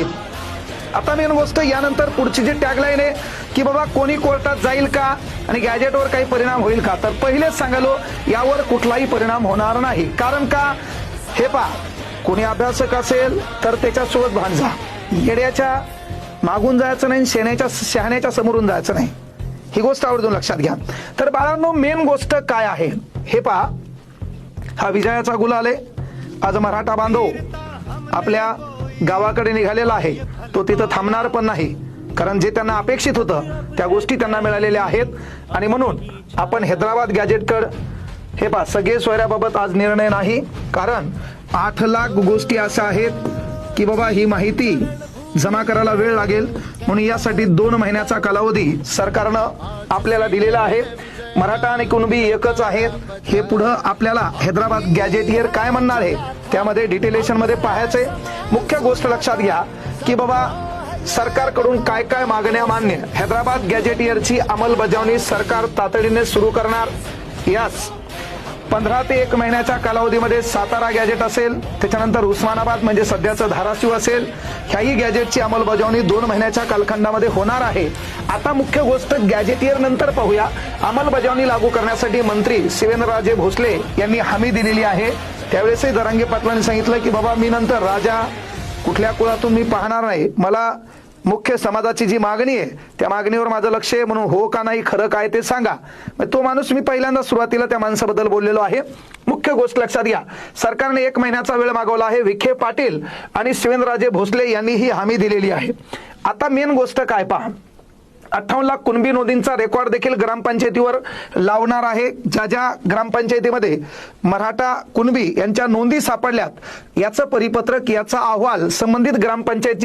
आहेत आता मेन गोष्ट यानंतर पुढची जी टॅगलाईन आहे की बाबा कोणी कोर्टात जाईल का आणि गॅजेटवर काही परिणाम होईल का? तर पहिलेच सांगालो यावर कुठलाही परिणाम होणार नाही. कारण का? हे पा कोणी अभ्यासक असेल तर त्याच्यासोबत भांडजा येड्याच्या मागून जायचं नाही शेण्याच्या शहाण्याच्या समोरून जायचं नाही. ही गोष्ट आवर्जून लक्षात घ्या. तर बाळांनो मेन गोष्ट काय आहे? हे पहा हा विजयाचा गुलाल आहे. आज मराठा बांधव आपल्या गावाकडे निघालेला आहे. तो तिथं थांबणार पण नाही. कारण जे त्यांना अपेक्षित होतं त्या गोष्टी त्यांना मिळालेल्या आहेत. आणि म्हणून आपण हैदराबाद गॅजेटकड हे पा सगळे सोयऱ्याबाबत आज निर्णय नाही. कारण आठ लाख गोष्टी अशा आहेत की बाबा ही माहिती जमा करायला वेळ लागेल. म्हणून यासाठी दोन महिन्याचा कालावधी सरकारनं आपल्याला दिलेला आहे. मराठा आणि कुणबी एकच आहेत. हे पुढं आपल्याला हैदराबाद गॅजेटियर काय म्हणणार आहे? त्यामध्ये डिटेलेशनमध्ये पाहायचंय. मुख्य गोष्ट लक्षात घ्या की बाबा सरकारकडून काय काय मागण्या मान्य हैदराबाद गॅजेटियरची अंमलबजावणी सरकार तातडीने सुरू करणार. यास पंधरा ते एक महिन्याच्या कालावधीमध्ये सातारा गॅजेट असेल त्याच्यानंतर उस्मानाबाद म्हणजे सध्याचं धाराशिव असेल ह्याही गॅजेटची अंमलबजावणी दोन महिन्याच्या कालखंडामध्ये होणार आहे. आता मुख्य गोष्ट गॅजेटियर नंतर पाहूया. अंमलबजावणी लागू करण्यासाठी मंत्री शिवेंद्रराजे भोसले यांनी हमी दिलेली आहे. त्यावेळेसही दरंगे पाटलांनी सांगितलं की बाबा मी नंतर राजा कुठल्या कुळातून मी पाहणार नाही. मला मुख्य समाजाची जी मागणी आहे त्या मागणीवर माझं लक्ष आहे. म्हणून हो का नाही खरं काय ते सांगा. मग तो माणूस मी पहिल्यांदा सुरुवातीला त्या माणसाबद्दल बोललेलो आहे. मुख्य गोष्ट लक्षात घ्या. सरकारने एक महिन्याचा वेळ मागवला आहे. विखे पाटील आणि शिवेंद्रराजे भोसले यांनी ही हमी दिलेली आहे. आता मेन गोष्ट काय पहा. अठ्ठावन्न लाख कुणबी नोंदींचा रेकॉर्ड देखील ग्रामपंचायतीवर लावणार आहे. ज्या ज्या ग्रामपंचायतीमध्ये मराठा कुणबी यांच्या नोंदी सापडल्यात याचं परिपत्रक याचा अहवाल संबंधित ग्रामपंचायती